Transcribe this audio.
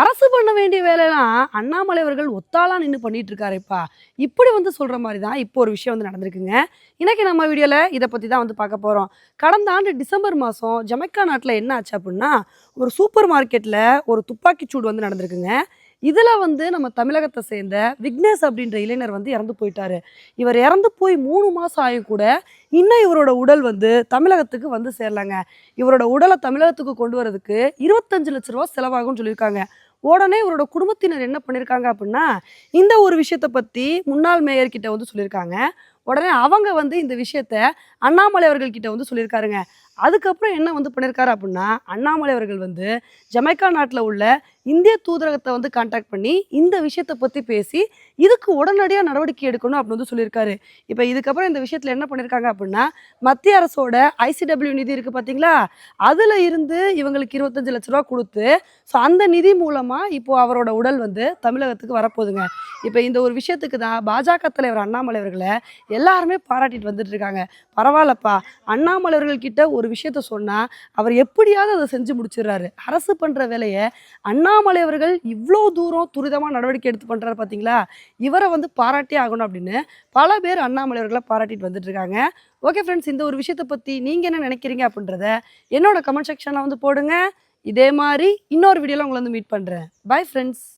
அரசு பண்ண வேண்டிய வேலையெல்லாம் அண்ணாமலை அவர்கள் ஒத்தாளாக நின்று பண்ணிட்டு இருக்காருப்பா இப்படி வந்து சொல்கிற மாதிரி தான் இப்போ ஒரு விஷயம் வந்து நடந்திருக்குங்க. இன்னைக்கு நம்ம வீடியோவில் இதை பற்றி தான் வந்து பார்க்க போகிறோம் கடந்த ஆண்டு டிசம்பர் மாதம் ஜமைக்கா நாட்டில் என்ன ஆச்சு அப்படின்னா ஒரு சூப்பர் மார்க்கெட்டில் ஒரு துப்பாக்கி சூடு வந்து நடந்திருக்குங்க. இதில் வந்து நம்ம தமிழகத்தை சேர்ந்த விக்னேஷ் அப்படின்ற இளைஞர் வந்து இறந்து போயிட்டாரு. இவர் இறந்து போய் மூணு மாதம் ஆயும் கூட இன்னும் இவரோட உடல் வந்து தமிழகத்துக்கு வந்து சேரலாங்க. இவரோட உடலை தமிழகத்துக்கு கொண்டு வரதுக்கு இருபத்தஞ்சு லட்ச ரூபா செலவாகும்னு சொல்லியிருக்காங்க. உடனே இவரோட குடும்பத்தினர் என்ன பண்ணியிருக்காங்க அப்படின்னா இந்த ஒரு விஷயத்தை பற்றி முன்னாள் மேயர்கிட்ட வந்து சொல்லியிருக்காங்க உடனே அவங்க வந்து இந்த விஷயத்த அண்ணாமலை அவர்கள்கிட்ட வந்து சொல்லியிருக்காருங்க. அதுக்கப்புறம் என்ன வந்து பண்ணியிருக்காரு அப்படின்னா அண்ணாமலை அவர்கள் வந்து ஜமைக்கா நாட்டில் உள்ள இந்திய தூதரகத்தை வந்து காண்டாக்ட் பண்ணி இந்த விஷயத்தை பற்றி பேசி இதுக்கு உடனடியாக நடவடிக்கை எடுக்கணும் அப்படின்னு வந்து சொல்லியிருக்காரு. இப்போ இதுக்கப்புறம் இந்த விஷயத்தில் என்ன பண்ணியிருக்காங்க அப்படின்னா மத்திய அரசோட ஐசிடபிள்யூ நிதி இருக்குது பார்த்தீங்களா அதில் இருந்து இவங்களுக்கு இருபத்தஞ்சு லட்ச ரூபா கொடுத்து ஸோ அந்த நிதி மூலமாக இப்போது அவரோட உடல் வந்து தமிழகத்துக்கு வரப்போகுதுங்க. இப்போ இந்த ஒரு விஷயத்துக்கு தான் பாஜக தலைவர் அண்ணாமலை அவர்களை எல்லாருமே பாராட்டிட்டு வந்துட்டு இருக்காங்க. பரவாயில்லப்பா. அண்ணாமலை அவர்கள்கிட்ட ஒரு விஷயத்த சொன்னால் அவர் எப்படியாவது அதை செஞ்சு முடிச்சிடுறாரு. அரசு பண்ணுற வேலையை அண்ணாமலை அவர்கள் இவ்வளோ தூரம் துரிதமாக நடவடிக்கை எடுத்து பண்ணுறாரு பார்த்தீங்களா இவரை வந்து பாராட்டியே ஆகணும் அப்படின்னு பல பேர் அண்ணாமலை அவர்களை பாராட்டிட்டு வந்துட்டு இருக்காங்க. ஓகே ஃப்ரெண்ட்ஸ் இந்த ஒரு விஷயத்தை பற்றி நீங்கள் என்ன நினைக்கிறீங்க அப்படின்றத என்னோட கமெண்ட் செக்ஷனில் வந்து போடுங்க. இதே மாதிரி இன்னொரு வீடியோவில் உங்களை வந்து மீட் பண்ணுறேன் பை ஃப்ரெண்ட்ஸ்